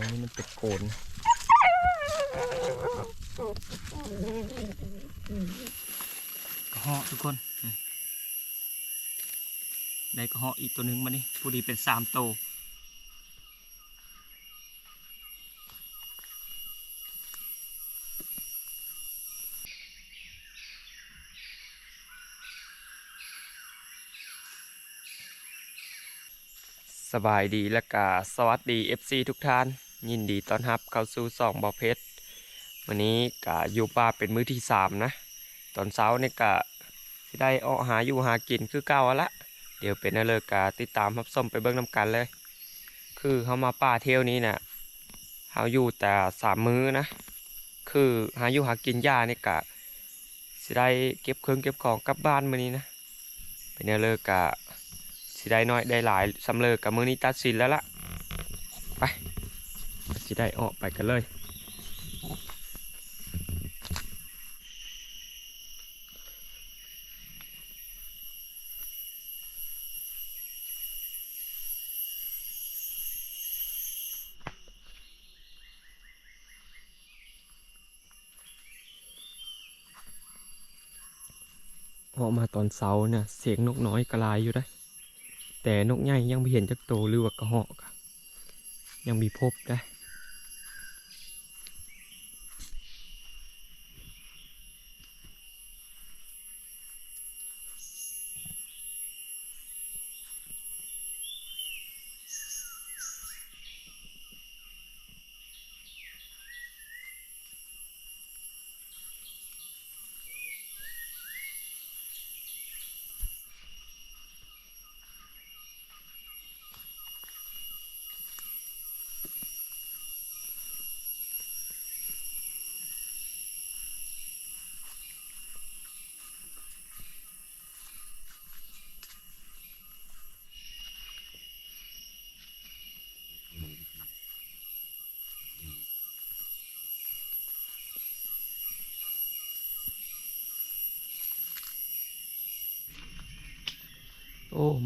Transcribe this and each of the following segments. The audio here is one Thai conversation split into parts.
ม้นี่มันเป็นโกนกระเหาะทุกคนได้กระเหาะอีกตัวหนึ่งมานี่ผู้ดีเป็นสามโตสบายดีและกาสวัสดี FC ทุกท่าน ยินดีต้อนรับเข้าสู่สองบอเพชรวันนี้กะอยู่ป่าเป็นมื้อที่สามนะ ตอนเช้าเนี่ยกะสิได้ออกหาอยู่หากินคือเก่าละ เดี๋ยวเป็นอะไรกะติดตามรับส้มไปเบิ่งน้ำกันเลย คือเขามาป่าเที่ยวนี้น่ะเขาอยู่แต่สามมื้อนะ คือหาอยู่หากินยาเนี่ยกะสิได้เก็บเครื่องเก็บของกลับบ้านมื้อนี้นะ เป็นอะไรกะสิได้น้อยได้หลายสำเร็จกับมื้อนี้ตัดสินแล้วล่ะ สิได้ออกไปกันเลยออกมาตอนเช้าเนี่ยเสียงนกน้อยกระลายอยู่ได้ แต่นกใหญ่ยังไม่เห็นจักโตหรือว่ากระหอกยังมีพบได้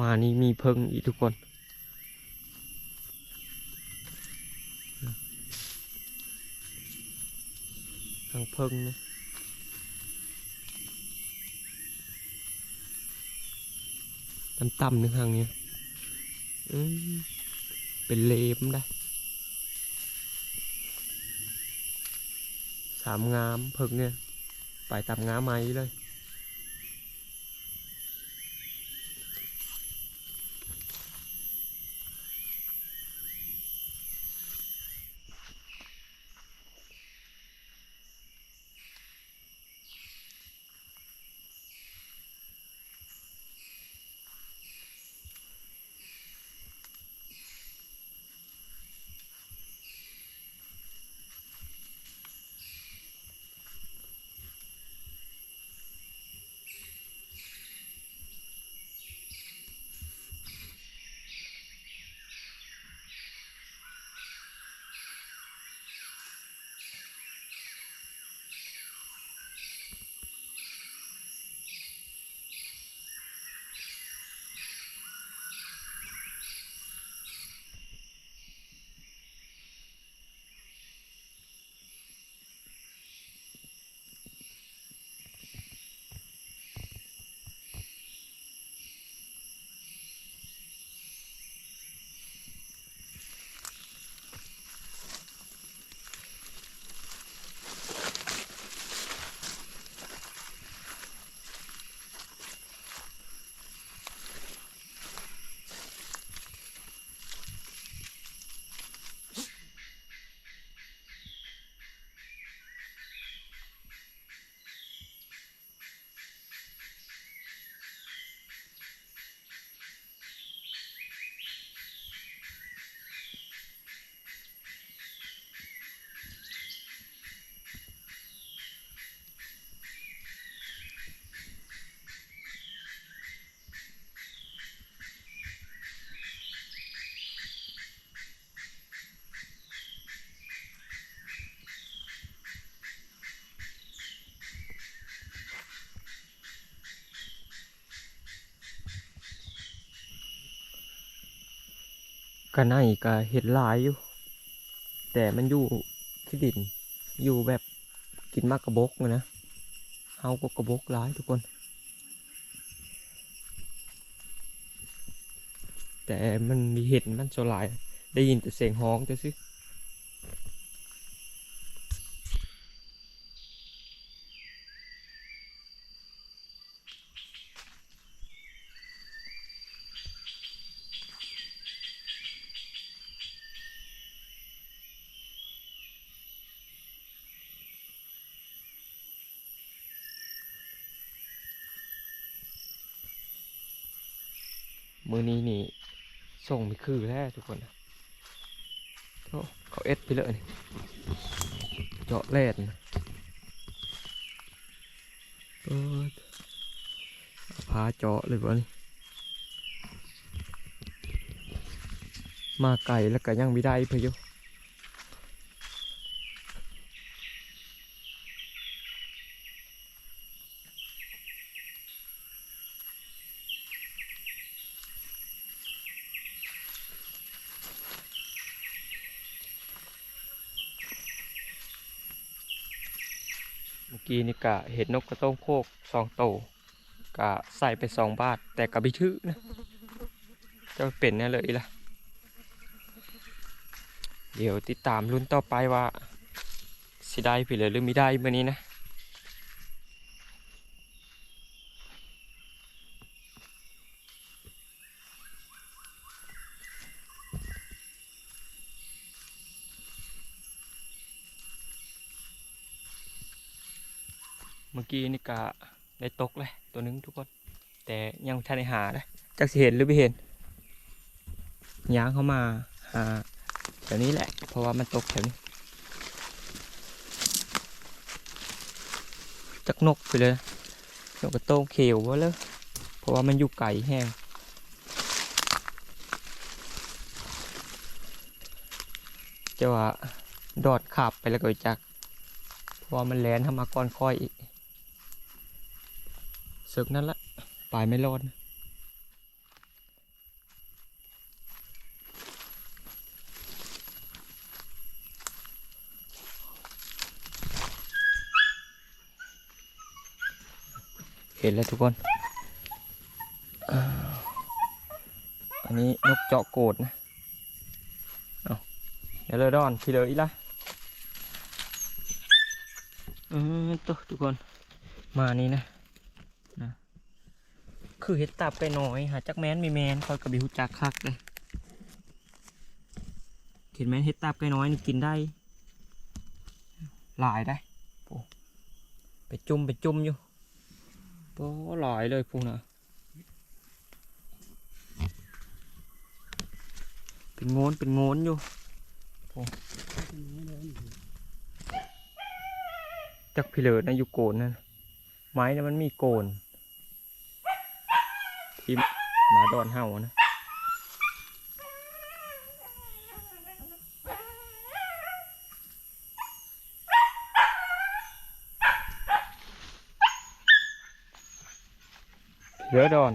มานี่มีเพิ่งอีกทุกคนทางเพิ่งนะต่ำๆนึงทางเนี้ยเป็นเลมได้ สามงามเพิ่งเนี่ย ไปตามงามไม้เลย ก็น่าอีกก็เห็ดหลายอยู่ แต่มันอยู่ที่ดิน อยู่แบบกินมากกระบกเลยนะเฮาก็กระบกร้ายทุกคน แต่มันมีเห็นมันโซลาย ได้ยินแต่เสียงฮ้องแต่สิ มือนี้นี่ส่งไปคือแล้วทุกคนนะเขาเอ็ดไปเลยนี่เจาะแรดนเปิดพาเจาะเลยวะนี่มาไก่แล้วก็ยังไม่ได้เพะอยุ กี้นี่กะเห็นนกกระต้งโคกสองโตกะใส่ไปสองบาท แต่กะบิทึนะจะเป็นแน่เลยล่ะ เดี๋ยวติดตามรุ่นต่อไปว่าสิได้ผิดหรือไม่ได้เมื่อนี้นะ มื่อกี้นี่กะได้ตกเลย ตัวนึงทุกคน แต่ยังไม่ทันได้หาเลยจักสิเห็นหรือไม่เห็นย้างเข้ามาหาแถวนี้แหละ เพราะว่ามันตกแถวนี้จักนกไปเลยนกกระโต้งเขียววะเลยเพราะว่ามันอยู่ไกลแห้งจะว่าดอดขับไปแล้วก็จัก เพราะว่ามันแลนเข้ามาก้อนค่อยอีก ศึกนั่นละปลายไม่รอดนะเห็นแล้วทุกคน อันนี้นกเจาะโกดนะ เอาเดี๋ยวเลยดอนพี่เลยอีละเออตัวทุกคน มานี่นะ คือเห็ดตับไปหน่อย หาจักแมนมีแมนคอยกระบิวจักคักเลยเห็นไหมเห็ดตับไก่น้อยนี่กินได้ หลายได้โอ้ไปจุ่มไปจุ่มอยู่โอ้หลายเลยพวกน่ะเป็นโงนเป็นโงนอยู่จักพิเลอนะอยู่โกนนั่นไม้นะมันมีโกน ที่หมาดอนเห่านะเหลือดอน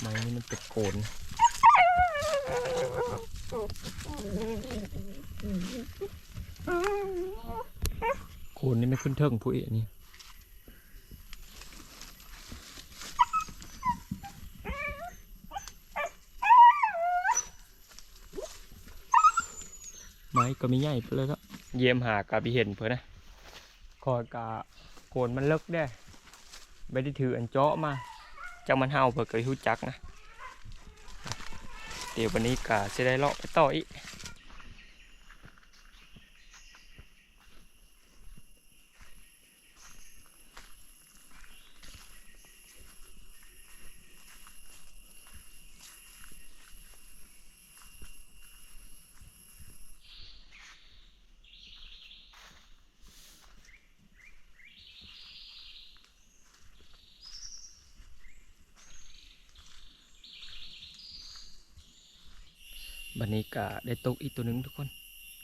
ไม้นี่มันเป็นโกน โคนนี่ไม่ขึ้น เทิงผู้เอนี่ไม้ก็ไม่ใหญ่ไปเลยก็เยี่ยมหากาบิเห็นเพื่อนนะคอยกาโคนมันเลิกได้ไม่ได้ถืออันเจาะมาจังมันเห่าเพื่อเกิดหูจักนะ เดี๋ยววันนี้กาจะได้เลาะไปต่ออีก บันนี้ก็ได้ตกอีกตัวหนึ่งทุกคน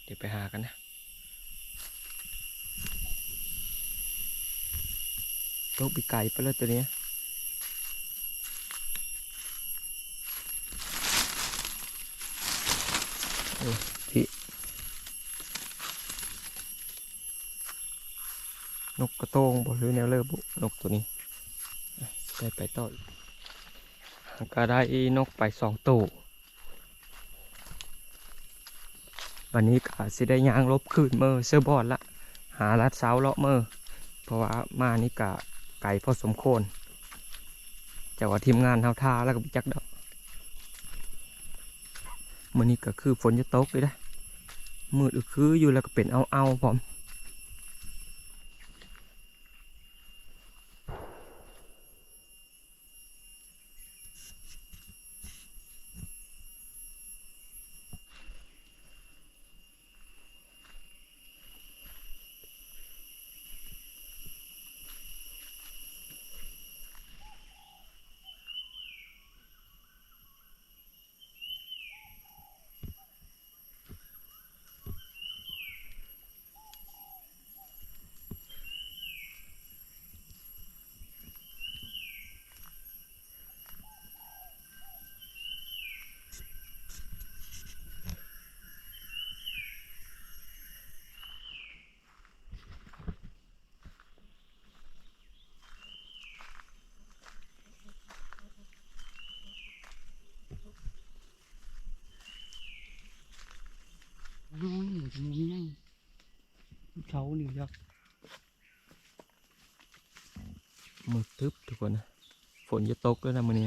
เดี๋ยวไปหากันนะตกปีไก่ไปแล้วตัวนี้พี่นกกระโตงบอกหรือแนวเลิบุนกตัวนี้ได้ไปต่อก็ได้นกไปสองตัว วันนี้ก็สิได้ย่างลบคืนเมอเสื้อบอดละ หาลัดเสาเลาะเมอเพราะว่ามานี่กะไก่พอสมควรจะว่าทีมงานเฮาท่าแล้วก็จักดอกมันนี้ก็คือฝนจะตกเลยนะมืดอึกคืออยู่แล้วก็เป็นเอาเอาๆพร้อมน้อยหนูจะมีไง เขานี่ยักมืดทึบทุกคนนะฝนจะตกแล้วนะมื้อนี้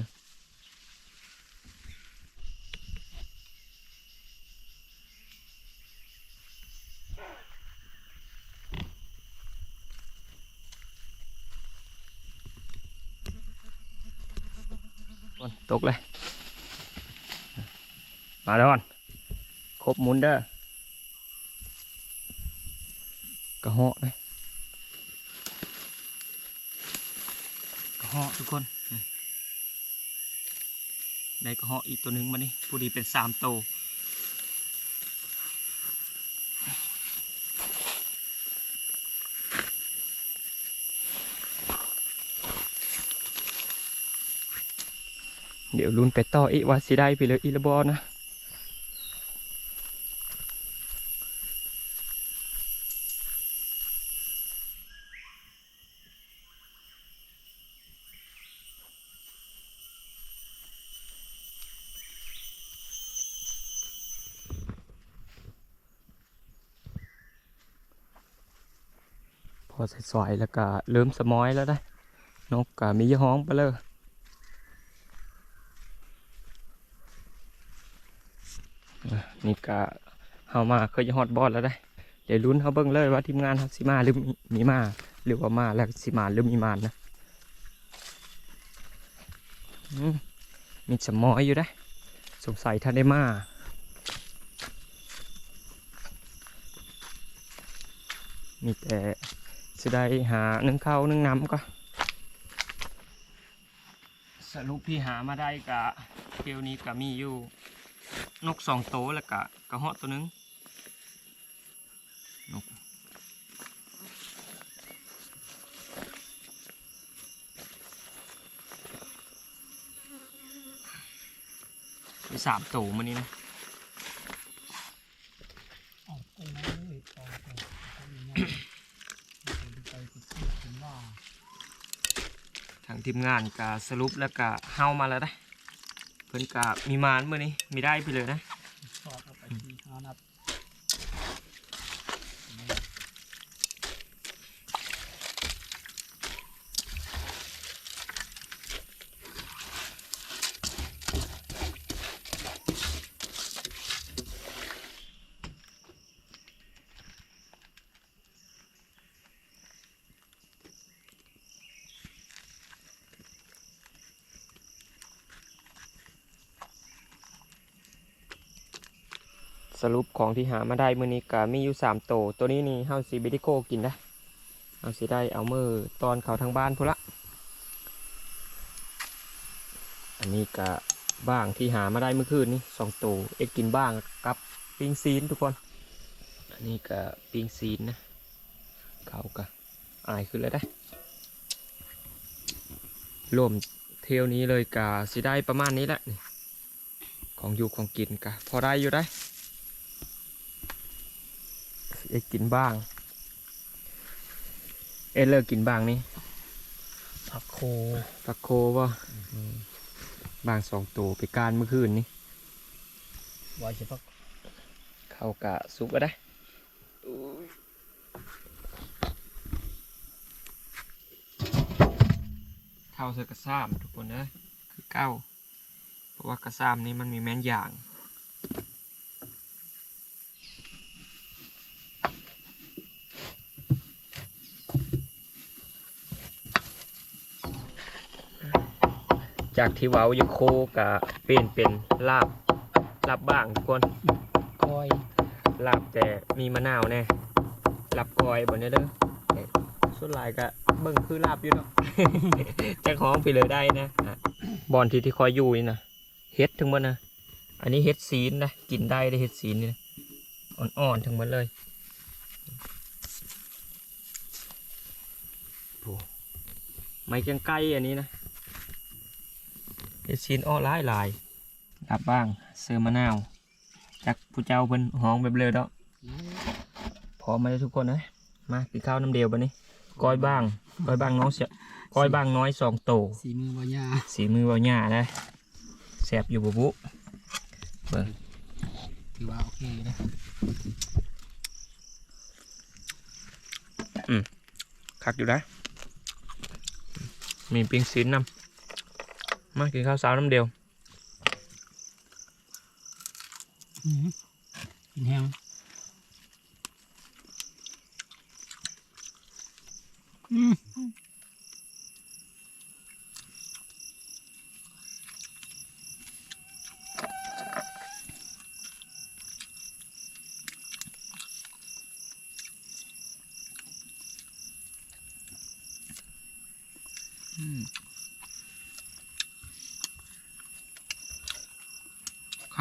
ฝนตกเลย มาแล้วก่อนครบหมุนเด้อ กระเหาะนะกระเหาะทุกคนได้กระเหาะอีกตัวหนึ่งมานี่ผู้ดีเป็นสามโตเดี๋ยวลุ้นไปต่ออีกว่าสิได้ไปเลยอีละบอนะ พอสวยๆแล้วก็เริ่มสมอยแล้วได้นกก็มีห้องไปเลยนี่ก็เฮามาเคยจะฮอดบอดแล้วได้ เดี๋ยวลุ้นเขาเบิ่งเลยว่าทีมงานเขาสิมาหรือมีมา หรือว่ามาแล้วสิมาหรือมีมานนะอืมมีสมอยอยู่ได้ สงสัยท่านได้มามีแต่ สิได้หานึ่งข้าวนึ่งน้ำก็สรุปที่หามาได้กะเที่ยวนี้ก็มีอยู่ นกสองโตวแล้วกะกระเหาะตัวนึงนกสามตัวมันนี้นะ ออกไปเลยออกไปทำยังไงไปติดเชื้อถึงว่า ทีมงานกะสรุปแล้วกะเฮามาแล้วนะเพิ่นกะมีมานเมื่อนี้มีได้ไปเลยนะ สอดเข้าไปที่ห้านัด ส รุปของที่หามาได้มือนี้ก็มีอยู่สามโตวตัวนี้นี่เฮาสิบิดิโกกินนะเฮาสิได้เอามือตอนเขาทางบ้านพุ่นละ อันนี้ก็บ้างที่หามาได้เมื่อคืนนี้สองตัวเอ็กกินบ้างกับปิงซีนทุกคน อันนี้ก็ปิงซีนนะเขาก็อายขึ้นแล้วได้รวมเที่ยวนี้เลยกะสิได้ประมาณนี้แหละ ของอยู่ของกินกะพอได้อยู่ได้ ได้กินบ้าง เอยเลิกกินบ้างนี่ผักโคปักโคว่าบางสองตัวไปการเมื่อคืนนี่ไว้จะพักเข้ากะซุกก็ได้เข้าเสือกระซ้ำทุกคนนะคือเก้า เพราะว่ากระซ้ำนี้มันมีแม่นอย่าง จากที่เว้าอยู่โคกะเปลี่ยนเป็นลาบลาบบ้างทุกคนก้อยลาบแต่มีมะนาวแน่ลาบกอยบนนี้เด้อเอ๊ะส่วนหลายก็เบิ่งคือลาบอยู่เนาะจะของไปเลยได้นะอะบอนที่ที่คอยอยู่นี่นะเฮ็ดทั้งหมดนะอันนี้เฮ็ดซีนนะกินได้ได้เฮ็ดซีนนี่นะอ่อนๆทั้งหมดเลยโอ้ไม่จังไก่อันนี้นะ เฮ็ดซีนอ้อหลายหลายๆลาบบ้างเสือมะนาวจักผู้เจ้าเพิ่นห้องแบบเร็วดอกพร้อมมาเลยทุกคนนะมากินข้าวน้ำเดียวบันนี้ก้อยบ้างก้อยบ้างน้องเสียก้อยบ้างน้อยสองโตสีมือบ่ยาสีมือเบาหญ้าได้แสบอยู่บุบุเบิ่งถือว่าโอเคนะคักอยู่นะมีปิ้งซีนนำ มากินข้าวเช้าน้ำเดียว อืมกินแห้งอืม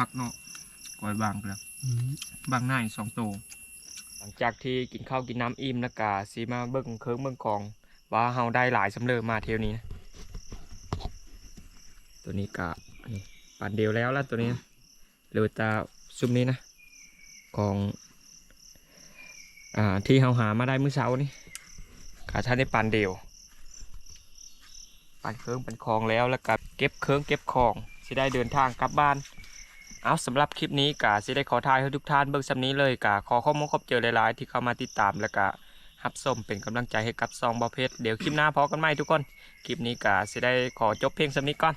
คักเนาะก้อยบางแล้วอืมบางหน้าอีกสองโต หลังจากที่กินข้าวกินน้ำอิ่มแล้วกาสีมาเบิ่งเคิงเบิ่งกอง ว่าเฮาได้หลายสำเร็จมาเที่ยวนี้นะตัวนี้กะนี่ปันเดียวแล้วละตัวนี้นะเหลือแตาซุมนี้นะของอ่าที่เฮาหามาได้มื้อเช้านี่กะท่านได้ปันเดียว ปันเคิงปันคองแล้วแล้วก็เก็บเคิงเก็บของสิได้เดินทางกลับบ้าน เอาสำหรับคลิปนี้กะสิได้ขอทายให้ทุกท่านเบิ่งสำนี้เลยกะขอข้อมูลครบเจอหลายๆ ที่เข้ามาติดตามแล้วก็ฮับส้มเป็นกำลังใจให้กับซองบอเพชรเดี๋ยวคลิปหน้าพอกันใหม่ทุกคน คลิปนี้กะสิได้ขอจบเพียงสำนี้ก่อน